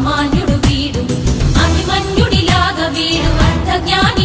సామాన్యుడు వీడు. అభిమన్యుడిలాగా వీడు అర్థ జ్ఞాని